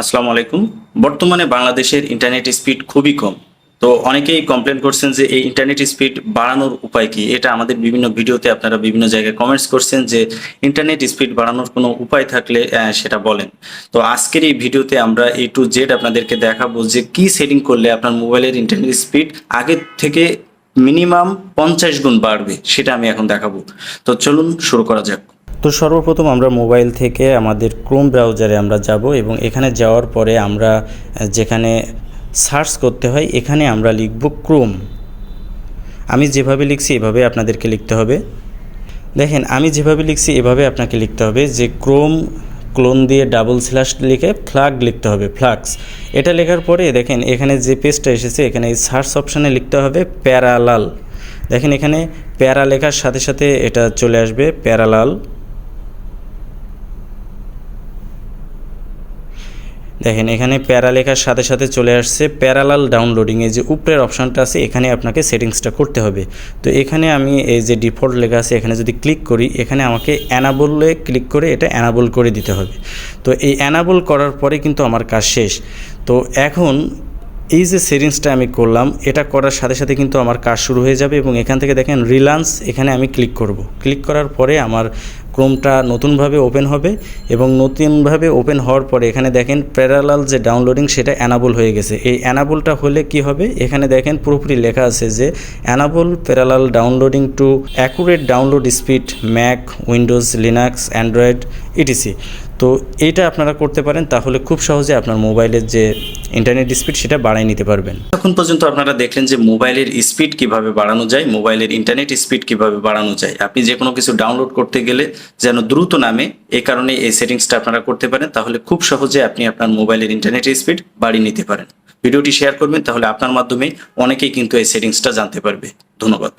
আসসালামু আলাইকুম। বর্তমানে বাংলাদেশের ইন্টারনেট স্পিড খুবই কম। তো অনেকেই কমপ্লেন করছেন যে এই ইন্টারনেট স্পিড বাড়ানোর উপায় কি? এটা আমাদের বিভিন্ন ভিডিওতে আপনারা বিভিন্ন জায়গায় কমেন্টস করছেন যে ইন্টারনেট স্পিড বাড়ানোর কোনো উপায় থাকলে সেটা বলেন। তো আজকের এই ভিডিওতে আমরা এ টু জেড আপনাদেরকে দেখাবো যে কি সেটিং করলে আপনার মোবাইলের ইন্টারনেট স্পিড আগের থেকে মিনিমাম পঞ্চাশ গুণ বাড়বে, সেটা আমি এখন দেখাবো। তো চলুন শুরু করা যাক। তো সর্বপ্রথম আমরা মোবাইল থেকে আমাদের ক্রোম ব্রাউজারে আমরা যাব এবং এখানে যাওয়ার পরে আমরা যেখানে সার্চ করতে হয়, এখানে আমরা লিখব ক্রোম। আমি যেভাবে লিখছি এভাবে আপনাদেরকে লিখতে হবে। দেখেন, আমি যেভাবে লিখছি এভাবে আপনাকে লিখতে হবে যে ক্রোম ক্লোন দিয়ে ডাবল স্ল্যাশ লিখে ফ্লাগ লিখতে হবে ফ্লাক্স এটা লেখার পরে দেখেন, এখানে যে পেজটা এসেছে, এখানে এই সার্চ অপশানে লিখতে হবে প্যারালাল। দেখেন, এখানে প্যারা লেখার সাথে সাথে এটা চলে আসবে প্যারালাল। দেখেন, এখানে প্যারা লেখার সাথে সাথে চলে আসছে প্যারালাল ডাউনলোডিং। এই যে উপরের অপশানটা আছে, এখানে আপনাকে সেটিংসটা করতে হবে। তো এখানে আমি এই যে ডিফল্ট লেখা আছে, এখানে যদি ক্লিক করি, এখানে আমাকে অ্যানাবলে ক্লিক করে এটা অ্যানাবল করে দিতে হবে। তো এই অ্যানাবল করার পরে কিন্তু আমার কাজ শেষ। তো এখন এই যে সেটিংসটা আমি করলাম, এটা করার সাথে সাথে কিন্তু আমার কাজ শুরু হয়ে যাবে এবং এখান থেকে দেখেন রিলান্স এখানে আমি ক্লিক করব। ক্লিক করার পরে আমার ক্রোমটা নতুনভাবে ওপেন হবে এবং নতুনভাবে ওপেন হওয়ার পরে এখানে দেখেন প্যারালাল যে ডাউনলোডিং সেটা অ্যানাবল হয়ে গেছে। এই অ্যানাবলটা হলে কি হবে? এখানে দেখেন পুরোপুরি লেখা আছে যে enable parallel downloading to accurate download speed Mac, Windows, Linux, Android, ETC. তো এটা আপনারা করতে পারেন, তাহলে খুব সহজে আপনার মোবাইলের যে ইন্টারনেট স্পিড সেটা বাড়ায় নিতে পারবেন। এখন পর্যন্ত আপনারা দেখলেন যে মোবাইলের স্পিড কীভাবে বাড়ানো যায়, মোবাইলের ইন্টারনেট স্পিড কীভাবে বাড়ানো যায়। আপনি যে কোনো কিছু ডাউনলোড করতে গেলে যেন দ্রুত নামে, এ কারণে এই সেটিংসটা আপনারা করতে পারেন, তাহলে খুব সহজে আপনি আপনার মোবাইলের ইন্টারনেট স্পিড বাড়িয়ে নিতে পারেন। ভিডিওটি শেয়ার করবেন, তাহলে আপনার মাধ্যমে অনেকেই কিন্তু এই সেটিংসটা জানতে পারবে। ধন্যবাদ।